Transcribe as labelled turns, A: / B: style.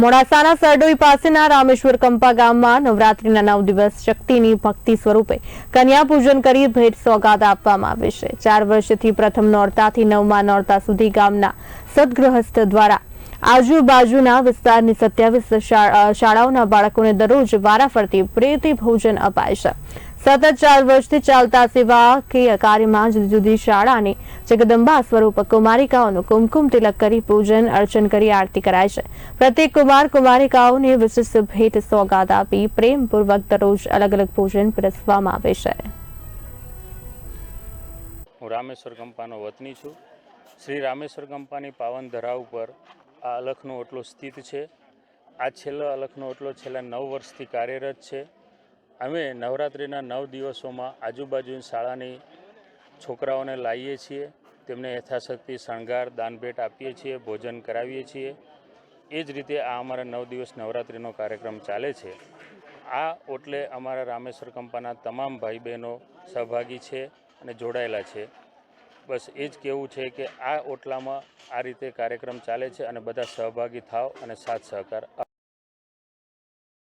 A: મોડાસાના સરડોઈ પાસેના રામેશ્વર કંપા ગામમાં નવરાત્રીના નવ દિવસ શક્તિની ભક્તિ સ્વરૂપે કન્યા પૂજન કરી ભેટ સોગાદ આપવામાં આવે છે. ચાર વર્ષથી પ્રથમ નોરતાથી નવમા નોરતા સુધી ગામના સદગૃહસ્થ દ્વારા આજુબાજુના વિસ્તારની સત્યાવીસ શાળાઓના બાળકોને દરરોજ વારાફરતી પ્રેતી ભોજન અપાય છે. સતત ચાર વર્ષથી ચાલતા સેવાકીય કાર્યમાં જુદી જુદી શાળાની જગદંબા સ્વરૂપ કુમારિકાઓનું કુમકુમ તિલક કરી પૂજન, અર્ચન કરી, આરતી કરાય છે. પ્રત્યેક કુમાર કુમારિકાઓને વિશિષ્ટ ભેટ સોગાદ આપી પ્રેમપૂર્વક દરરોજ અલગ અલગ ભોજન પીરસવામાં આવે છે.
B: હું રામેશ્વર કંપાનો વતની છું. શ્રી રામેશ્વર કંપાની પાવન ધરા ઉપર આ અલખનો ઓટલો સ્થિત છે. આ છેલ્લો અલખનો ઓટલો છેલ્લા નવ વર્ષથી કાર્યરત છે. અમે નવરાત્રિના નવ દિવસોમાં આજુબાજુની શાળાની છોકરાઓને લાવીએ છીએ, તેમને યથાશક્તિ શણગાર દાનભેટ આપીએ છીએ, ભોજન કરાવીએ છીએ. એ જ રીતે આ અમારા નવ દિવસ નવરાત્રિનો કાર્યક્રમ ચાલે છે. આ ઓટલે અમારા રામેશ્વર કંપાના તમામ ભાઈ બહેનો સહભાગી છે અને જોડાયેલા છે. બસ એ જ કહેવું છે કે આ ઓટલામાં આ રીતે કાર્યક્રમ ચાલે છે અને બધા સહભાગી થાવ અને સાથ સહકાર.